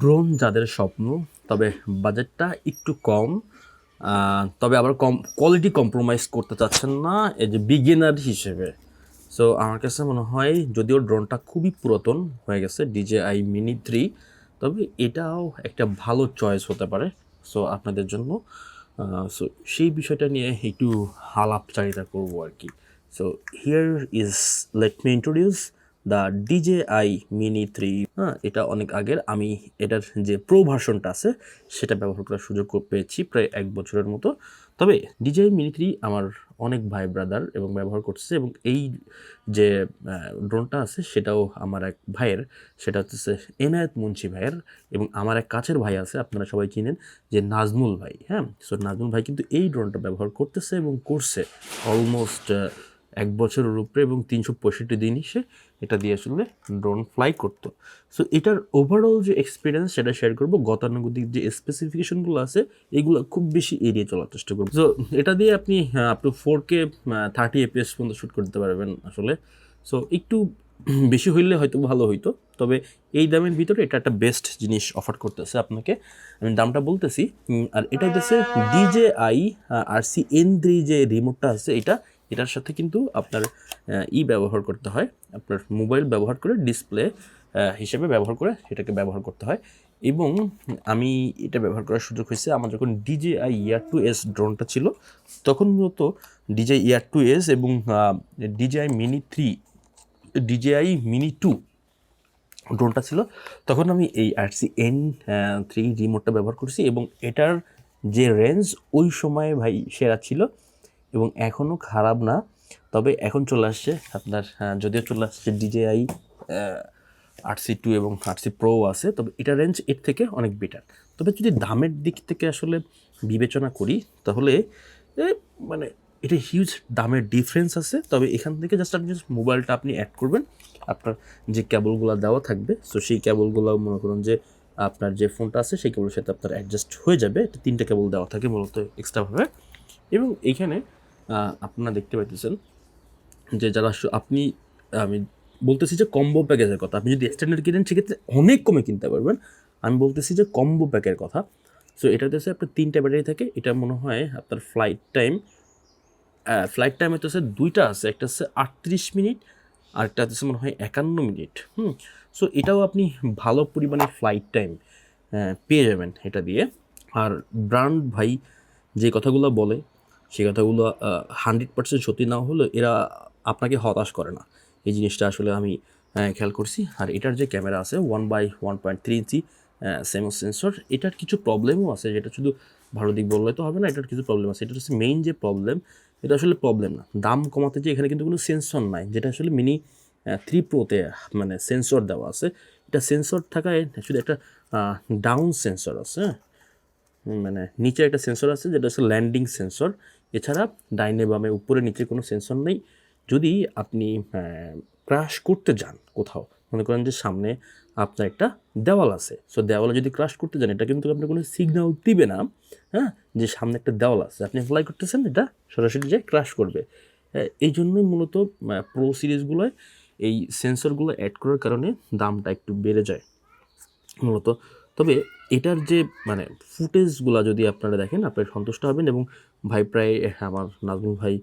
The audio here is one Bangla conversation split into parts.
ড্রোন যাদের স্বপ্ন, তবে বাজেটটা একটু কম। তবে আবার কম কোয়ালিটি কম্প্রোমাইজ করতে চাচ্ছেন না এই যে বিগিনার হিসেবে। সো আমার কাছে মনে হয় যদিও ড্রোনটা খুবই পুরাতন হয়ে গেছে ডিজেআই মিনি থ্রি তবে এটাও একটা ভালো চয়েস হতে পারে। সো আপনাদের জন্য সো সেই বিষয়টা নিয়ে একটু হালাপচারিতা করব আর কি। So here is let me introduce the DJI mini three. হ্যাঁ এটা অনেক আগের। আমি এটার যে প্রো ভার্সনটা আছে, সেটা ব্যবহার করার সুযোগ পেয়েছি প্রায় এক বছরের মতো। তবে ডিজেআই মিনি থ্রি আমার অনেক ভাই ব্রাদার এবং ব্যবহার করছে এবং এই যে ড্রোনটা আছে, সেটাও আমার এক ভাইয়ের। সেটা হচ্ছে এনায়েত মুন্সি ভাইয়ের এবং আমার এক কাছের ভাই আছে, আপনারা সবাই চিনেন, যে নাজমুল ভাই। হ্যাঁ সো নাজমুল ভাই কিন্তু এই ড্রোনটা ব্যবহার করতেছে এবং করছে। অলমোস্ট এক বছরের উপরে এবং তিনশো পঁয়ষট্টি দিনই সে এটা দিয়ে আসলে ড্রোন ফ্লাই করতো। সো এটার ওভারঅল যে এক্সপিরিয়েন্স সেটা শেয়ার করব। গতানুগতিক যে স্পেসিফিকেশনগুলো আছে, এগুলো খুব বেশি এড়িয়ে চলার চেষ্টা করব। সো এটা দিয়ে আপনি up to four K thirty FPS পর্যন্ত শ্যুট করতে পারবেন আসলে। সো একটু বেশি হইলে হয়তো ভালো হইতো, তবে এই দামের ভিতরে এটা একটা বেস্ট জিনিস অফার করতেছে আপনাকে। আমি দামটা বলতেছি আর এটা হচ্ছে DJI R C N three যে রিমোটটা আছে, এটা এটার সাথে কিন্তু আপনার ই ব্যবহার করতে হয়। আপনার মোবাইল ব্যবহার করে ডিসপ্লে হিসেবে ব্যবহার করে এটাকে ব্যবহার করতে হয়। এবং আমি এটা ব্যবহার করার সুযোগ হয়েছে, আমার যখন DJI air two S ড্রোনটা ছিল, তখন মূলত ডিজে ইয়ার টু এস এবং DJI mini three DJI mini two ড্রোনটা ছিল, তখন আমি এই আরসি এন থ্রি রিমোটটা ব্যবহার করছি এবং এটার যে রেঞ্জ ওই সময়ে ভাই সেরা ছিল। এবং এখনও খারাপ না। তবে এখন চলে আসছে আপনার যদিও চলে আসছে ডিজেআই আরসি টু এবং আরসি প্রো আছে তবে এটা রেঞ্জ এর থেকে অনেক বেটার তবে যদি দামের দিক থেকে আসলে বিবেচনা করি তাহলে মানে এটা হিউজ দামের ডিফারেন্স আছে। তবে এখান থেকে জাস্ট আপনি জাস্ট মোবাইলটা আপনি অ্যাড করবেন। আপনার যে ক্যাবলগুলো দেওয়া থাকবে সো সেই ক্যাবলগুলো মনে করুন যে আপনার যে ফোনটা আছে সেই কেবলের সাথে আপনার অ্যাডজাস্ট হয়ে যাবে। তিনটা কেবল দেওয়া থাকে মূলত এক্সট্রাভাবে এবং এইখানে আহ, আপনারা দেখতে পাইতেছেন যে যারা আপনি, আমি বলতেছি যে কম্বো প্যাকেজের কথা। আপনি যদি এক্সটেন্ডেড কিনেন, সেক্ষেত্রে অনেক কমে কিনতে পারবেন। আমি বলতেছি যে কম্বো প্যাকের কথা। সো এটাতে হচ্ছে আপনার তিনটা ব্যাটারি থাকে। এটা মনে হয় আপনার ফ্লাইট টাইম ফ্লাইট টাইম হচ্ছে দুইটা আছে। একটা হচ্ছে আটত্রিশ মিনিট, আর একটা হচ্ছে মনে হয় একান্ন মিনিট। হুম? সো এটাও আপনি ভালো পরিমাণে ফ্লাইট টাইম পেয়ে যাবেন এটা দিয়ে। আর ব্র্যান্ড ভাই যে কথাগুলো বলে সেই কথাগুলো হান্ড্রেড পার্সেন্ট সত্যি না হলেও এরা আপনাকে হতাশ করে না। এই জিনিসটা আসলে আমি খেয়াল করছি। আর এটার যে ক্যামেরা আছে one by one point three inch CMOS sensor এটার কিছু প্রবলেমও আছে। যেটা শুধু ভালো দিক বললে তো হবে না, এটার কিছু প্রবলেম আছে। এটা হচ্ছে মেইন যে প্রবলেম এটা আসলে প্রবলেম না। দাম কমাতে যে এখানে কিন্তু কোনো সেন্সর নাই, যেটা আসলে মিনি থ্রি প্রোতে মানে সেন্সর দেওয়া আছে। এটা সেন্সর থাকায় শুধু একটা ডাউন সেন্সর আছে হ্যাঁ? মানে নিচে একটা সেন্সর আছে, যেটা হচ্ছে ল্যান্ডিং সেন্সর এছাড়া ডাইনে বামে উপরে নিচে কোনো সেন্সর নেই। যদি আপনি ক্রাশ করতে যান কোথাও মনে করেন যে সামনে আপনার একটা দেওয়াল আছে সো দেওয়ালে যদি ক্রাশ করতে যান এটা কিন্তু আপনার কোনো সিগন্যাল দিবে না হ্যাঁ? যে সামনে একটা দেওয়াল আছে। আপনি অ্যাপ্লাই করতেছেন এটা সরাসরি যে ক্রাশ করবে। হ্যাঁ, এই জন্যই মূলত প্রো সিরিজগুলোয় এই সেন্সরগুলো অ্যাড করার কারণে দামটা একটু বেড়ে যায় মূলত। তবে এটার যে মানে ফুটেজগুলো যদি আপনারা দেখেন আপনারা সন্তুষ্ট হবেন এবং ভাই প্রায় আমার নাজমুল ভাই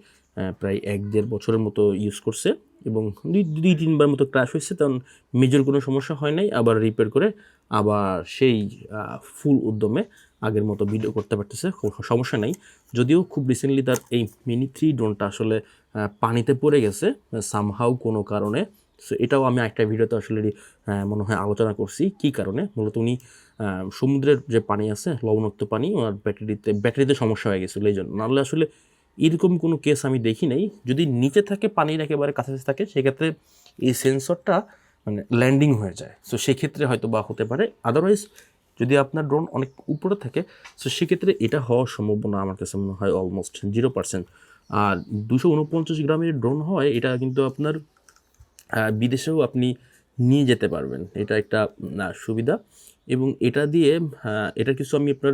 প্রায় এক দেড় বছরের মতো ইউজ করছে এবং দুই দুই, তিনবার মতো ক্রাশ হয়েছে তখন মেজর কোনো সমস্যা হয় নাই, আবার রিপেয়ার করে আবার সেই ফুল উদ্যমে আগের মতো ভিডিও করতে পারতেছে সমস্যা নাই। যদিও খুব রিসেন্টলি তার এই মিনি থ্রি ড্রোনটা আসলে পানিতে পড়ে গেছে সামহাউ কোনো কারণে সো এটাও আমি একটা ভিডিওতে আসলে মনে হয় আলোচনা করছি। কী কারণে? মূলত উনি সমুদ্রের যে পানি আছে, লবণাক্ত পানি, ওনার ব্যাটারিতে ব্যাটারিতে সমস্যা হয়ে গেছিল, এই জন্য। নাহলে আসলে এরকম কোনো কেস আমি দেখি নাই। যদি নিচে থাকে, পানির একেবারে কাছাকাছি থাকে, সেক্ষেত্রে এই সেন্সরটা মানে ল্যান্ডিং হয়ে যায়। সো সেক্ষেত্রে হয়তো বা হতে পারে। আদারওয়াইজ যদি আপনার ড্রোন অনেক উপরে থাকে সো সেক্ষেত্রে এটা হওয়ার সম্ভাবনা আমার কাছে মনে হয় অলমোস্ট জিরো পার্সেন্ট আর দুশো উনপঞ্চাশ গ্রামের ড্রোন হয়, এটা কিন্তু আপনার বিদেশেও আপনি নিয়ে যেতে পারবেন। এটা একটা সুবিধা। এবং এটা দিয়ে এটা কিছু আমি আপনার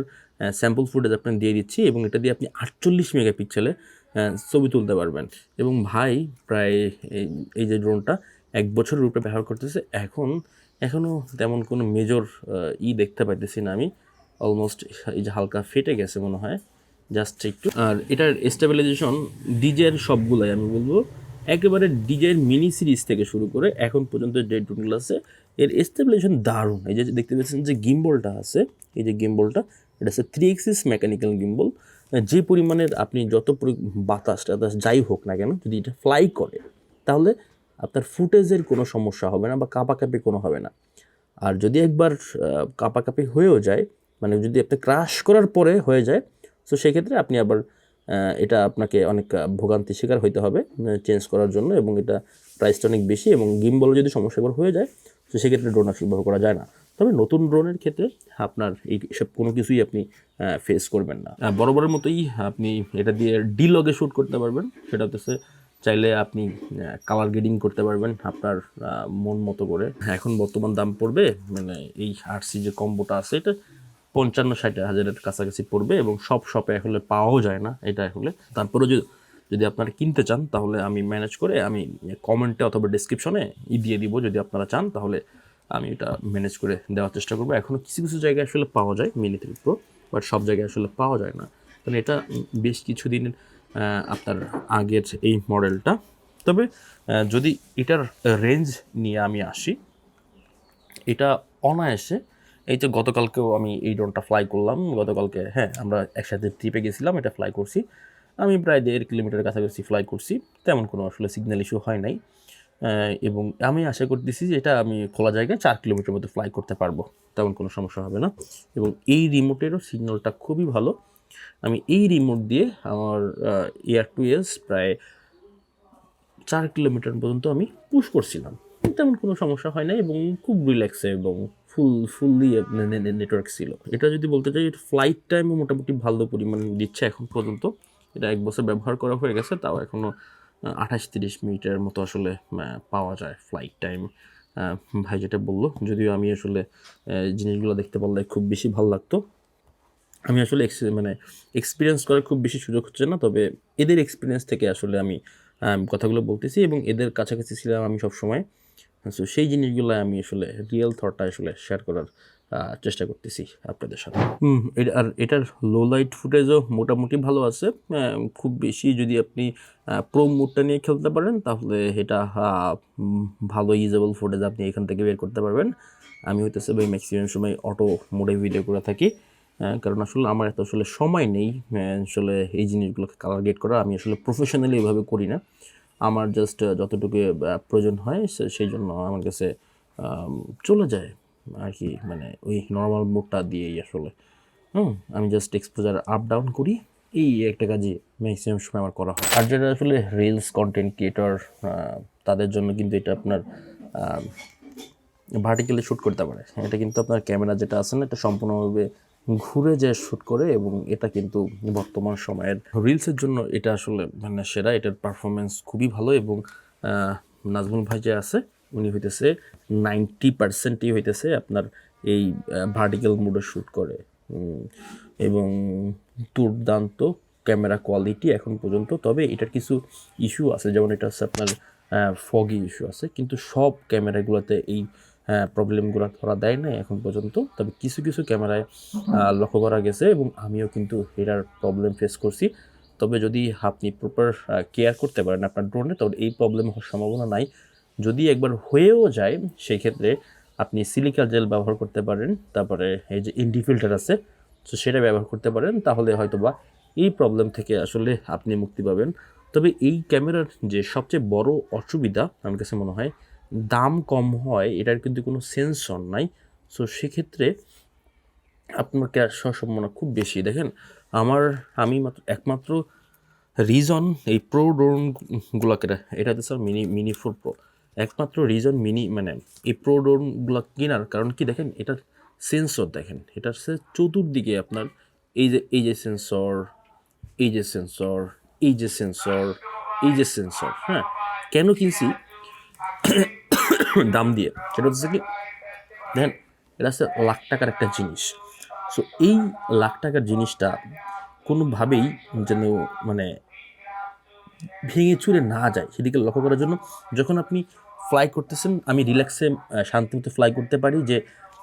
স্যাম্পল ফুটেজ আপনার দিয়ে দিচ্ছি এবং এটা দিয়ে আপনি আটচল্লিশ মেগাপিক্সেলে ছবি তুলতে পারবেন। এবং ভাই, প্রায় এই- যে ড্রোনটা এক বছরের রূপে ব্যবহার করতেছে, এখন এখনও তেমন কোনো মেজর ই দেখতে পাইতেছি না আমি। অলমোস্ট এই যে হালকা ফেটে গেছে মনে হয়। জাস্ট একটু। আর এটার স্টেবিলাইজেশন ডিজের সবগুলাই আমি বলব। একেবারে ডিজের মিনি সিরিজ থেকে শুরু করে এখন পর্যন্ত যে ড্রোনগুলো আছে, এর স্টেবিলাইজেশন দারুণ। এই যে দেখতে পাচ্ছেন যে গিম্বলটা আছে, এই যে গিম্বলটা এটা হচ্ছে থ্রি এক্সিস মেকানিক্যাল গিম্বল যে পরিমাণের আপনি যত বাতাস টাতাস যাই হোক না কেন, যদি এটা ফ্লাই করে, তাহলে আপনার ফুটেজের কোনো সমস্যা হবে না বা কাঁপাকাঁপি কোনো হবে না। আর যদি একবার কাঁপাকাঁপি হয়েও যায় মানে যদি আপনি ক্রাশ করার পরে হয়ে যায়, তো সেক্ষেত্রে আপনি আবার এটা আপনাকে অনেক ভোগান্তি শিকার হইতে হবে চেঞ্জ করার জন্য এবং এটা প্রাইসটা অনেক বেশি এবং গিম্বল যদি সমস্যা হয়ে যায়, তো সেক্ষেত্রে ড্রোন আসলে ব্যবহার করা যায় না। তবে নতুন ড্রোনের ক্ষেত্রে আপনার এই সব কোনো কিছুই আপনি ফেস করবেন না। বরাবরের মতোই আপনি এটা দিয়ে ডিলগে শ্যুট করতে পারবেন, সেটা হচ্ছে চাইলে আপনি কালার গ্রেডিং করতে পারবেন আপনার মন মতো করে। এখন বর্তমান দাম পড়বে মানে এই আরসি যে কম্বোটা আছে, এটা পঞ্চান্ন ষাট হাজারের কাছাকাছি পড়বে এবং সব শপে আসলে পাওয়াও যায় না এটা আসলে। তারপরে যদি যদি আপনারা কিনতে চান তাহলে আমি ম্যানেজ করে আমি কমেন্টে অথবা ডিসক্রিপশনে ই দিয়ে দিব যদি আপনারা চান তাহলে আমি এটা ম্যানেজ করে দেওয়ার চেষ্টা করব। এখনও কিছু কিছু জায়গায় আসলে পাওয়া যায় মিনি থ্রি প্রো বাট সব জায়গায় আসলে পাওয়া যায় না। তাহলে এটা বেশ কিছুদিন আহ, আপনার আগের এই মডেলটা তবে যদি এটার রেঞ্জ নিয়ে আমি আসি এটা অনায়াসে এই যে গতকালকেও আমি এই ড্রোনটা ফ্লাই করলাম, গতকালকে হ্যাঁ আমরা একসাথে ট্রিপে গেছিলাম, এটা ফ্লাই করছি। আমি প্রায় দেড় কিলোমিটার কাছাকাছি ফ্লাই করছি, তেমন কোনো আসলে সিগন্যাল ইস্যু হয় নাই। এবং আমি আশা করতেছি যে এটা আমি খোলা জায়গায় চার কিলোমিটার মধ্যে ফ্লাই করতে পারব, তেমন কোনো সমস্যা হবে না। এবং এই রিমোটেরও সিগন্যালটা খুবই ভালো। আমি এই রিমোট দিয়ে আমার এয়ার টু এস প্রায় চার কিলোমিটার পর্যন্ত আমি পুশ করছিলাম। তেমন কোনো সমস্যা হয় না এবং খুব রিল্যাক্সে এবং ফুল ফুললি নেটওয়ার্ক ছিল। এটা যদি বলতে চাই ফ্লাইট টাইমও মোটামুটি ভালো পরিমাণ দিচ্ছে এখন পর্যন্ত। এটা এক বছর ব্যবহার করা হয়ে গেছে, তাও এখনও আঠাশ তিরিশ মিনিটের মতো আসলে পাওয়া যায় ফ্লাইট টাইম ভাই যেটা বলল, যদিও আমি আসলে জিনিসগুলো দেখতে পারলে খুব বেশি ভালো লাগতো। আমি আসলে মানে এক্সপিরিয়েন্স করার খুব বেশি সুযোগ হচ্ছে না, তবে এদের এক্সপিরিয়েন্স থেকে আসলে আমি কথাগুলো বলতেছি এবং এদের কাছাকাছি ছিলাম আমি সব সময় সো সেই জিনিসগুলো আমি আসলে রিয়েল থটটা আসলে শেয়ার করার চেষ্টা করতেছি আপনাদের সাথে। আর এটার লো লাইট ফুটেজও মোটামুটি ভালো আছে। খুব বেশি যদি আপনি প্রো মোডটা নিয়ে খেলতে পারেন, তাহলে এটা ভালো ইউজেবল ফুটেজ আপনি এখান থেকে বের করতে পারবেন। আমি হইতেছে ভাই ম্যাক্সিমাম সময় অটো মোডে ভিডিও করে থাকি। কারণ আসলে আমার এত আসলে সময় নেই আসলে এই জিনিসগুলোকে কালার গেট করা। আমি আসলে প্রফেশনালি এভাবে করি না। আমার জাস্ট যতটুকু প্রয়োজন হয় সেই জন্য আমার কাছে চলে যায় আর কি মানে ওই নর্মাল মোডটা দিয়েই আসলে। হুম, আমি জাস্ট এক্সপোজার আপ ডাউন করি, এই একটা কাজই ম্যাক্সিমাম সময় আমার করা হয়। আর যেটা আসলে রিলস কন্টেন্ট ক্রিয়েটর তাদের জন্য কিন্তু এটা আপনার ভার্টিক্যালি শ্যুট করতে পারে। এটা কিন্তু আপনার ক্যামেরা যেটা আছে না, এটা সম্পূর্ণভাবে ঘুরে যে শ্যুট করে এবং এটা কিন্তু বর্তমান সময়ের রিলসের জন্য এটা আসলে মানে সেরা, এটার পারফরমেন্স খুবই ভালো এবং নাজমুল ভাই যে আছে, উনি হইতেছে নাইনটি পার্সেন্টই হইতেছে আপনার এই ভার্টিক্যাল মুডে শ্যুট করে। এবং দুর্দান্ত ক্যামেরা কোয়ালিটি এখন পর্যন্ত, তবে এটার কিছু ইস্যু আছে, যেমন এটা হচ্ছে আপনার ফগি ইস্যু আছে, কিন্তু সব ক্যামেরাগুলোতে এই প্রবলেমগুলো ধরা দেয় না এখন পর্যন্ত। তবে কিছু কিছু ক্যামেরায় লক্ষ্য করা গেছে এবং আমিও কিন্তু এটার প্রবলেম ফেস করছি। তবে যদি আপনি প্রপার কেয়ার করতে পারেন আপনার ড্রোনে তবে এই প্রবলেম হওয়ার সম্ভাবনা নাই। যদি একবার হয়েও যায় সেই ক্ষেত্রে আপনি সিলিকা জেল ব্যবহার করতে পারেন। তারপরে এই যে ইন্ডি ফিল্টার আছে, তো সেটা ব্যবহার করতে পারেন। তাহলে হয়তোবা এই প্রবলেম থেকে আসলে আপনি মুক্তি পাবেন। তবে এই ক্যামেরার যে সবচেয়ে বড় অসুবিধা, আমার কাছে মনে হয় দাম কম হয়, এটার কিন্তু কোনো সেন্সর নাই। সো সেক্ষেত্রে আপনার ক্যাশ হওয়ার সম্ভাবনা খুব বেশি। দেখেন, আমার, আমি মাত্র, একমাত্র রিজন এই প্রো ড্রোনগুলোকে এটাতে sir mini mini four pro একমাত্র রিজন মিনি মানে এই প্রো ড্রোনগুলো কেনার কারণ কি দেখেন, এটার সেন্সর দেখেন এটা হচ্ছে চতুর্দিকে আপনার এই যে এই যে সেন্সর এই যে সেন্সর এই যে সেন্সর এই যে সেন্সর হ্যাঁ? কেন কিনছি? দাম দিয়ে। সেটা হচ্ছে কি, দেখেন, এটা হচ্ছে লাখ টাকার একটা জিনিস। সো এই লাখ টাকার জিনিসটা কোনোভাবেই যেন মানে ভেঙে চুরে না যায়। সেদিকে লক্ষ্য করার জন্য যখন আপনি ফ্লাই করতেছেন, আমি রিল্যাক্সে শান্তিমতো ফ্লাই করতে পারি যে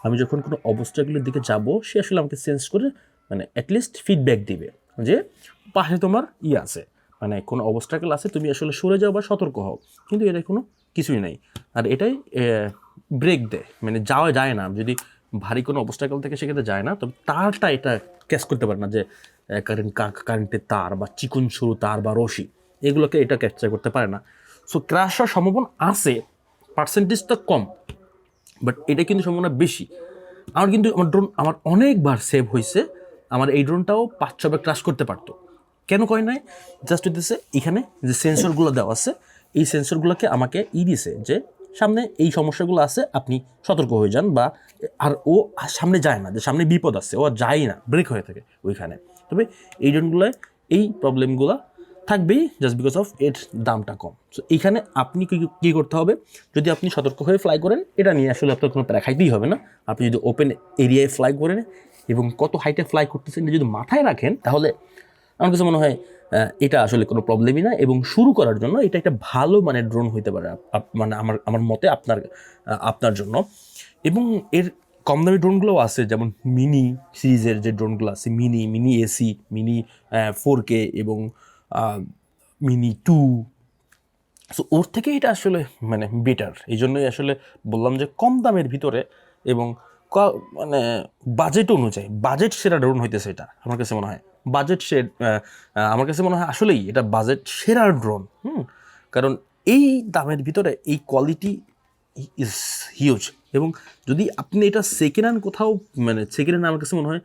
আমি যখন কোনো অবস্থাগুলোর দিকে যাব, সে আসলে আমাকে সেন্স করে মানে অ্যাটলিস্ট ফিডব্যাক দিবে যে পাশে তোমার ই আছে। মানে কোনো অবস্ট্রাকেল আছে, তুমি আসলে সরে যাও বা সতর্ক হও। কিন্তু এটা কোনো কিছুই নাই। আর এটাই ব্রেক দেয়। মানে যাওয়া যায় না। যদি ভারী কোনো অবস্ট্রাকেল থেকে, সেক্ষেত্রে যায় না। তবে তারটা এটা ক্যাচ করতে পারে না যে কারেন্ট কারেন্টের তার বা চিকন সরু তার বা রশি এগুলোকে এটা ক্যাপচার করতে পারে না। সো ক্র্যাশ হওয়ার সম্ভাবনা আছে। পার্সেন্টেজটা কম বাট এটা কিন্তু সম্ভাবনা বেশি। আমার কিন্তু, আমার ড্রোন আমার অনেকবার সেভ হয়েছে। আমার এই ড্রোনটাও পাঁচ ছবার ক্রাশ করতে পারতো। কেন কয় নাই? জাস্ট হইতেছে, এখানে যে সেন্সরগুলো দেওয়া আছে এই সেন্সরগুলোকে আমাকে ই দিছে যে সামনে এই সমস্যাগুলো আছে, আপনি সতর্ক হয়ে যান বা আর ও সামনে যায় না, যে সামনে বিপদ আছে, ও যায় না ব্রেক হয়ে থাকে ওইখানে। তবে এই ড্রোনগুলোয় এই প্রবলেমগুলো থাকবেই জাস্ট বিকজ অফ এর দামটা কম। সো এইখানে আপনি কী কী করতে হবে? যদি আপনি সতর্ক হয়ে ফ্লাই করেন, এটা নিয়ে আসলে আপনার কোনো প্যারা খাইতেই হবে না। আপনি যদি ওপেন এরিয়ায় ফ্লাই করেন এবং কত হাইটে ফ্লাই করতেছেন যদি মাথায় রাখেন, তাহলে আমার কাছে মনে হয় এটা আসলে কোনো প্রবলেমই না এবং শুরু করার জন্য এটা একটা ভালো মানের ড্রোন হইতে পারে মানে আমার আমার মতে আপনার আপনার জন্য। এবং এর কম দামি ড্রোনগুলোও আছে, যেমন মিনি সিরিজের যে ড্রোনগুলো আছে mini mini SE mini four K এবং মিনি টু সো ওর থেকে এটা আসলে মানে বেটার এই জন্যই আসলে বললাম যে কম দামের ভিতরে এবং মানে বাজেট অনুযায়ী বাজেট সেরা ড্রোন হইতেছে এটা, আমার কাছে মনে হয়। বাজেট সে আমার কাছে মনে হয় আসলেই এটা বাজেট সেরা ড্রোন হুম? কারণ এই দামের ভিতরে এই কোয়ালিটি ইজ হিউজ এবং যদি আপনি এটা সেকেন্ড হ্যান্ড কোথাও মানে সেকেন্ড হ্যান্ড আমার কাছে মনে হয়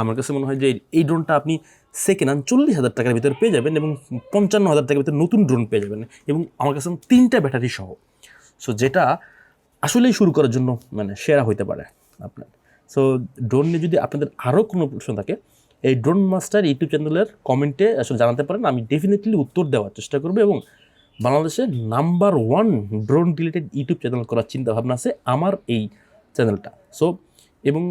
আমার কাছে মনে হয় যে এই ড্রোনটা আপনি সেকেন্ড হ্যান্ড চল্লিশ হাজার টাকার ভিতরে পেয়ে যাবেন এবং পঞ্চান্ন হাজার টাকার ভিতরে নতুন ড্রোন পেয়ে যাবেন। এবং আমার কাছে তিনটা ব্যাটারি সহ। সো যেটা আসলেই শুরু করার জন্য মানে সেরা হইতে পারে আপনার। সো ড্রোন নিয়ে যদি আপনাদের আরও কোনো প্রশ্ন থাকে এই ড্রোন মাস্টার ইউটিউব চ্যানেলের কমেন্টে আসলে জানাতে পারেন। আমি ডেফিনেটলি উত্তর দেওয়ার চেষ্টা করব এবং বাংলাদেশের number one drone related YouTube channel করার চিন্তাভাবনা আছে আমার এই চ্যানেলটা সো এবং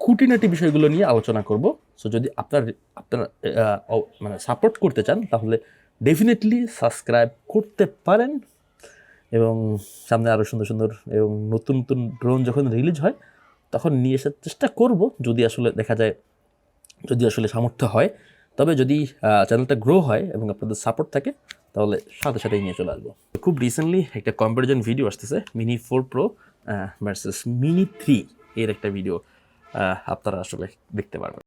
খুঁটিনাটি বিষয়গুলো নিয়ে আলোচনা করব। সো যদি আপনার আপনার মানে সাপোর্ট করতে চান, তাহলে ডেফিনেটলি সাবস্ক্রাইব করতে পারেন। এবং সামনে আরও সুন্দর সুন্দর এবং নতুন নতুন ড্রোন যখন রিলিজ হয়, তখন নিয়ে আসার চেষ্টা করব। যদি আসলে দেখা যায় যদি আসলে সামর্থ্য হয়, তবে যদি চ্যানেলটা গ্রো হয় এবং আপনাদের সাপোর্ট থাকে, তাহলে সাথে সাথেই নিয়ে চলে আসব। খুব রিসেন্টলি একটা কম্পারিজন ভিডিও আসতেছে mini four pro versus mini three এর একটা ভিডিও আপনারা আসলে দেখতে পারবেন।